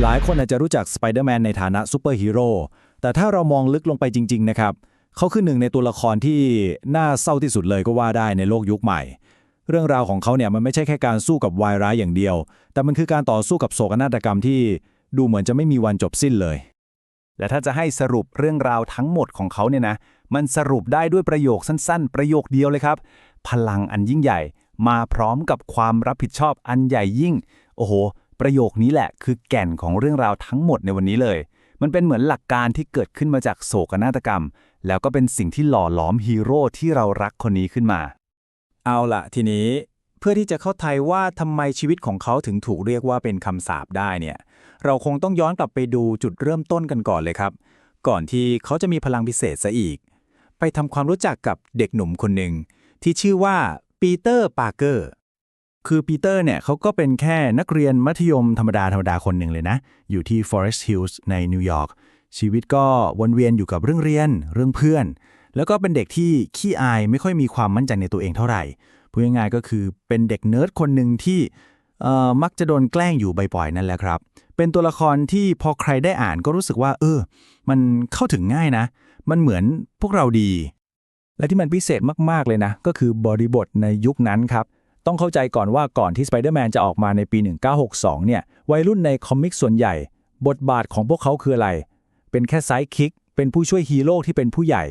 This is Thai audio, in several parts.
หลายคนอาจจะรู้จักสไปเดอร์แมนในฐานะซูเปอร์ฮีโร่ แต่ถ้าเรามองลึกลงไปจริง ๆ นะครับ เขาคือหนึ่งในตัวละครที่น่าเศร้าที่สุดเลยก็ว่าได้ในโลกยุคใหม่ เรื่องราวของเขาเนี่ยมันไม่ใช่แค่การสู้กับวายร้ายอย่างเดียว แต่มันคือการต่อสู้กับโศกนาฏกรรมที่ดูเหมือนจะไม่มีวันจบสิ้นเลย และถ้าจะให้สรุปเรื่องราวทั้งหมดของเขาเนี่ยนะ มันสรุปได้ด้วยประโยคสั้น ๆ ประโยคเดียวเลยครับ พลังอันยิ่งใหญ่ มาพร้อมกับความรับผิดชอบอันใหญ่ยิ่ง โอ้โห ประโยคนี้แหละคือแก่นของเรื่องราวทั้งหมดในวันนี้เลย มันเป็นเหมือนหลักการที่เกิดขึ้นมาจากโศกนาฏกรรม แล้วก็เป็นสิ่งที่หล่อหลอมฮีโร่ที่เรารักคนนี้ขึ้นมา เอาละทีนี้เพื่อที่จะเข้าใจว่าทำไมชีวิตของเขาถึงถูกเรียกว่าเป็นคำสาปได้เนี่ย เราคงต้องย้อนกลับไปดูจุดเริ่มต้นกันก่อนเลยครับ ก่อนที่เขาจะมีพลังพิเศษซะอีก ไปทำความรู้จักกับเด็กหนุ่มคนหนึ่งที่ชื่อว่าปีเตอร์ปาร์เกอร์ คือปีเตอร์เนี่ยเขาก็เป็นแค่นักเรียนมัธยมธรรมดาธรรมดาคนหนึ่งเลยนะ อยู่ที่ Forest Hills ในนิวยอร์กชีวิตก็วนเวียนอยู่กับเรื่องเรียนเรื่องเพื่อน แล้วก็เป็นเด็กที่ขี้อายไม่ค่อยมีความมั่นใจในตัวเองเท่าไหร่พูดง่ายๆก็คือเป็นเด็กเนิร์ดคนหนึ่งที่เอ่อมักจะโดนแกล้งอยู่บ่อยๆนั่นแหละครับ เป็นตัวละครที่พอใครได้อ่านก็รู้สึกว่า เออ มันเข้าถึงง่ายนะ มันเหมือนพวกเราดี และที่มันพิเศษมากๆเลยนะ ก็คือบริบทในยุคนั้นครับ ต้องเข้าใจก่อนว่าก่อนที่ Spider-Man จะออกมาในปี 1962 เนี่ย วัยรุ่นในคอมิกส่วนใหญ่ บทบาทของพวกเขาคืออะไร เป็นแค่ไซด์คิก เป็นผู้ช่วยฮีโร่ที่เป็นผู้ใหญ่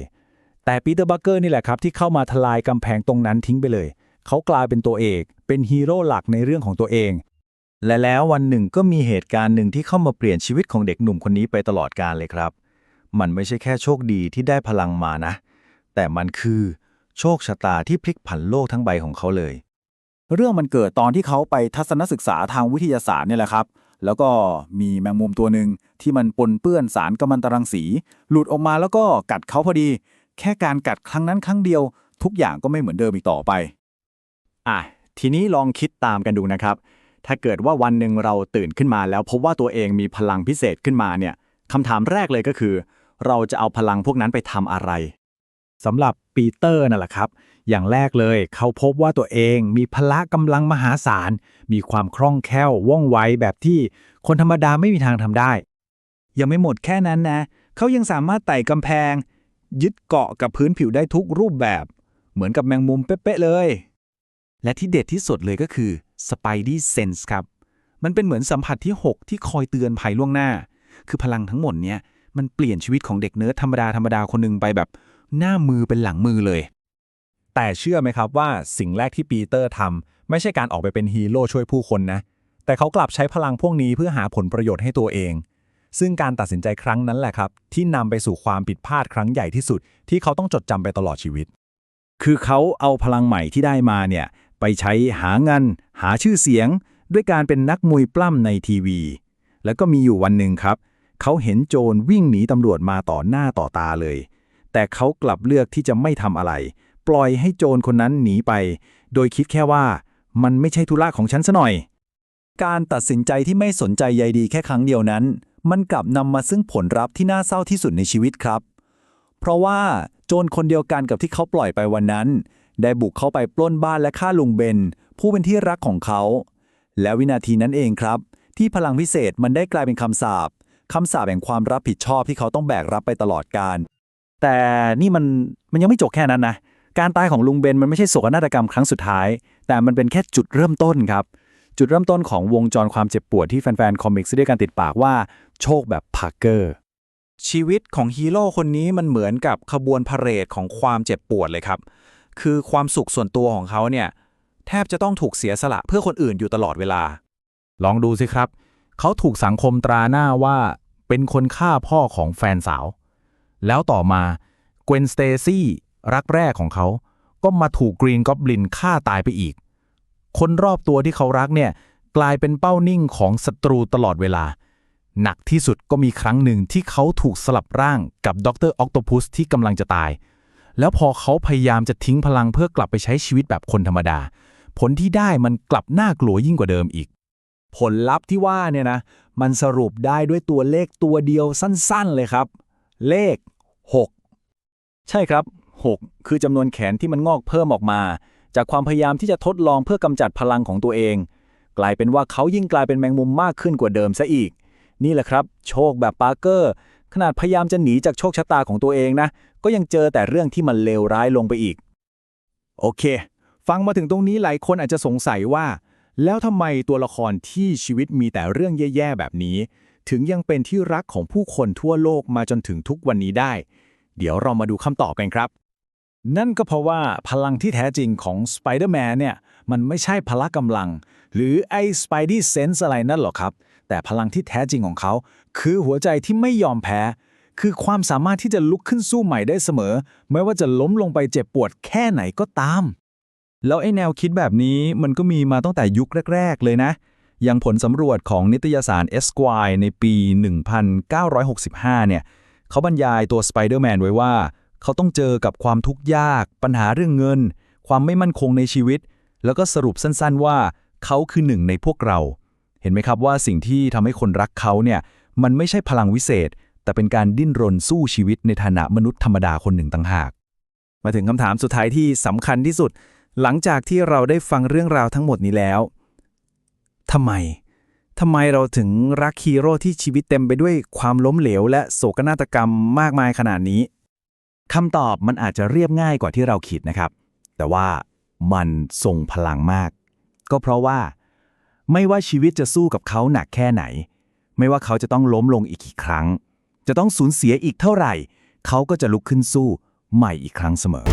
แต่ปีเตอร์บัคเกอร์นี่แหละครับ ที่เข้ามาทลายกำแพงตรงนั้นทิ้งไปเลย เขากลายเป็นตัวเอก เป็นฮีโร่หลักในเรื่องของตัวเอง และแล้ววันหนึ่งก็มีเหตุการณ์หนึ่งที่เข้ามาเปลี่ยนชีวิตของเด็กหนุ่มคนนี้ไปตลอดกาลเลยครับ มันไม่ใช่แค่โชคดีที่ได้พลังมานะ แต่มันคือ โชคชะตาที่พลิกผันโลกทั้งใบของเขาเลย เรื่องมันเกิดตอนที่เขาไปทัศนศึกษาทางวิทยาศาสตร์เนี่ยแหละครับ แล้วก็มีแมงมุมตัวหนึ่งที่มันปนเปื้อนสารกัมมันตรังสี หลุดออกมาแล้วก็กัดเขาพอดี แค่การกัดครั้งนั้นครั้งเดียว ทุกอย่างก็ไม่เหมือนเดิมอีกต่อไปอะทีนี้ลองคิดตามกันดูนะครับ ถ้าเกิดว่าวันหนึ่งเราตื่นขึ้นมาแล้วพบว่าตัวเองมีพลังพิเศษขึ้นมาเนี่ยคำถามแรกเลยก็คือ เราจะเอาพลังพวกนั้นไปทำอะไรสำหรับ ปีเตอร์นั่นแหละครับ อย่างแรกเลยเขาพบว่าตัวเองมีพละกำลังมหาศาล มีความคล่องแคล่วว่องไวแบบที่คนธรรมดาไม่มีทางทำได้ ยังไม่หมดแค่นั้นนะ เขายังสามารถไต่กำแพง ยึดเกาะกับพื้นผิวได้ทุกรูปแบบ เหมือนกับแมงมุมเป๊ะๆเลย และที่เด็ดที่สุดเลยก็คือ Spidey Sense ครับ มันเป็นเหมือนสัมผัสที่ 6 ที่คอยเตือนภัยล่วงหน้า คือพลังทั้งหมดเนี้ยมันเปลี่ยนชีวิตของเด็กเนิร์ดธรรมดาธรรมดาคนหนึ่งไปแบบ หน้ามือเป็นหลังมือเลย แต่เชื่อไหมครับว่าสิ่งแรกที่ปีเตอร์ทำไม่ใช่การออกไปเป็นฮีโร่ช่วยผู้คนนะ แต่เขากลับใช้พลังพวกนี้เพื่อหาผลประโยชน์ให้ตัวเอง ซึ่งการตัดสินใจครั้งนั้นแหละครับ ที่นำไปสู่ความผิดพลาดครั้งใหญ่ที่สุด ที่เขาต้องจดจำไปตลอดชีวิต คือเขาเอาพลังใหม่ที่ได้มาเนี่ยไปใช้หาเงินหาชื่อเสียง ด้วยการเป็นนักมวยปล้ำในทีวี แล้วก็มีอยู่วันหนึ่งครับ เขาเห็นโจรวิ่งหนีตำรวจมาต่อหน้าต่อตาเลย แต่เขากลับเลือกที่จะไม่ทำอะไร ปล่อยให้โจรคนนั้นหนีไป โดยคิดแค่ว่ามันไม่ใช่ธุระของฉันซะหน่อย การตัดสินใจที่ไม่สนใจใยดีแค่ครั้งเดียวนั้น มันกลับนำมาซึ่งผลลัพธ์ที่น่าเศร้าที่สุดในชีวิตครับ เพราะว่าโจรคนเดียวกันกับที่เขาปล่อยไปวันนั้น ได้บุกเข้าไปปล้นบ้านและฆ่าลุงเบน ผู้เป็นที่รักของเขา และวินาทีนั้นเองครับ ที่พลังพิเศษมันได้กลายเป็นคำสาปคำสาปแห่งความรับผิดชอบที่เขาต้องแบกรับไปตลอดกาล แต่นี่มันมันยังไม่จบแค่นั้นนะ การตายของลุงเบนมันไม่ใช่โศกนาฏกรรมครั้งสุดท้าย แต่มันเป็นแค่จุดเริ่มต้นครับ จุดเริ่มต้นของวงจรความเจ็บปวดที่แฟนๆ คอมิกส์ได้การติดปากว่าโชคแบบพาร์เกอร์ชีวิตของฮีโร่คนนี้มันเหมือนกับขบวนพาเหรดของความเจ็บปวดเลยครับ คือความสุขส่วนตัวของเขาเนี่ย แทบจะต้องถูกเสียสละเพื่อคนอื่นอยู่ตลอดเวลา ลองดูสิครับ เขาถูกสังคมตราหน้าว่าเป็นคนฆ่าพ่อของแฟนสาว แล้วต่อมาเกวนสเตซี่รักแรกของเขา ก็มาถูกกรีนกอบลินฆ่าตายไปอีก คนรอบตัวที่เขารักเนี่ย กลายเป็นเป้านิ่งของศัตรูตลอดเวลา หนักที่สุดก็มีครั้งหนึ่งที่เขาถูกสลับร่างกับดรออกโตพุสที่กำลังจะตาย แล้วพอเขาพยายามจะทิ้งพลังเพื่อกลับไปใช้ชีวิตแบบคนธรรมดา ผลที่ได้มันกลับน่ากลัวยิ่งกว่าเดิมอีกผลลัพธ์ที่ว่าเนี่ยนะ มันสรุปได้ด้วยตัวเลขตัวเดียวสั้นๆเลยครับ เลข 6 ใช่ครับ 6 คือจำนวนแขนที่มันงอกเพิ่มออกมา จากความพยายามที่จะทดลองเพื่อกำจัดพลังของตัวเอง กลายเป็นว่าเขายิ่งกลายเป็นแมงมุมมากขึ้นกว่าเดิมซะอีก นี่แหละครับ โชคแบบปาร์เกอร์ ขนาดพยายามจะหนีจากโชคชะตาของตัวเองนะ ก็ยังเจอแต่เรื่องที่มันเลวร้ายลงไปอีก โอเค ฟังมาถึงตรงนี้หลายคนอาจจะสงสัยว่า แล้วทำไมตัวละครที่ชีวิตมีแต่เรื่องแย่ๆแบบนี้ถึงยังเป็นที่รักของผู้คนทั่วโลกมาจนถึงทุกวันนี้ได้ เดี๋ยวเรามาดูคำตอบกันครับ นั่นก็เพราะว่าพลังที่แท้จริงของ Spider-Man เนี่ยมันไม่ใช่พละกำลัง หรือไอ้ Spidey Sense อะไรนั่นหรอกครับ แต่พลังที่แท้จริงของเขา คือหัวใจที่ไม่ยอมแพ้ คือความสามารถที่จะลุกขึ้นสู้ใหม่ได้เสมอ ไม่ว่าจะล้มลงไปเจ็บปวดแค่ไหนก็ตาม แล้วไอ้แนวคิดแบบนี้มันก็มีมาตั้งแต่ยุคแรก ๆ เลยนะอย่างผลสำรวจของนิตยสาร Esquire ในปี 1965 เนี่ย เขาบรรยายตัว Spider-Man ไว้ว่า เขาต้องเจอกับความทุกข์ยาก ปัญหาเรื่องเงิน ความไม่มั่นคงในชีวิต แล้วก็สรุปสั้นๆว่า เขาคือหนึ่งในพวกเรา เห็นไหมครับว่าสิ่งที่ทำให้คนรักเขาเนี่ยมันไม่ใช่พลังวิเศษ แต่เป็นการดิ้นรนสู้ชีวิตในฐานะมนุษย์ธรรมดาคนหนึ่งต่างหาก มาถึงคำถามสุดท้ายที่สำคัญที่สุด หลังจากที่เราได้ฟังเรื่องราวทั้งหมดนี้แล้วทำไม ทำไมเราถึงรักฮีโร่ที่ชีวิตเต็มไปด้วยความล้มเหลว และโศกนาฏกรรมมากมายขนาดนี้คำตอบมันอาจจะเรียบง่ายกว่าที่เราคิดนะครับ แต่ว่ามันทรงพลังมาก ก็เพราะว่า ไม่ว่าชีวิตจะสู้กับเขาหนักแค่ไหน ไม่ว่าเขาจะต้องล้มลงอีกกี่ครั้ง จะต้องสูญเสียอีกเท่าไหร่ เขาก็จะลุกขึ้นสู้ใหม่อีกครั้งเสมอ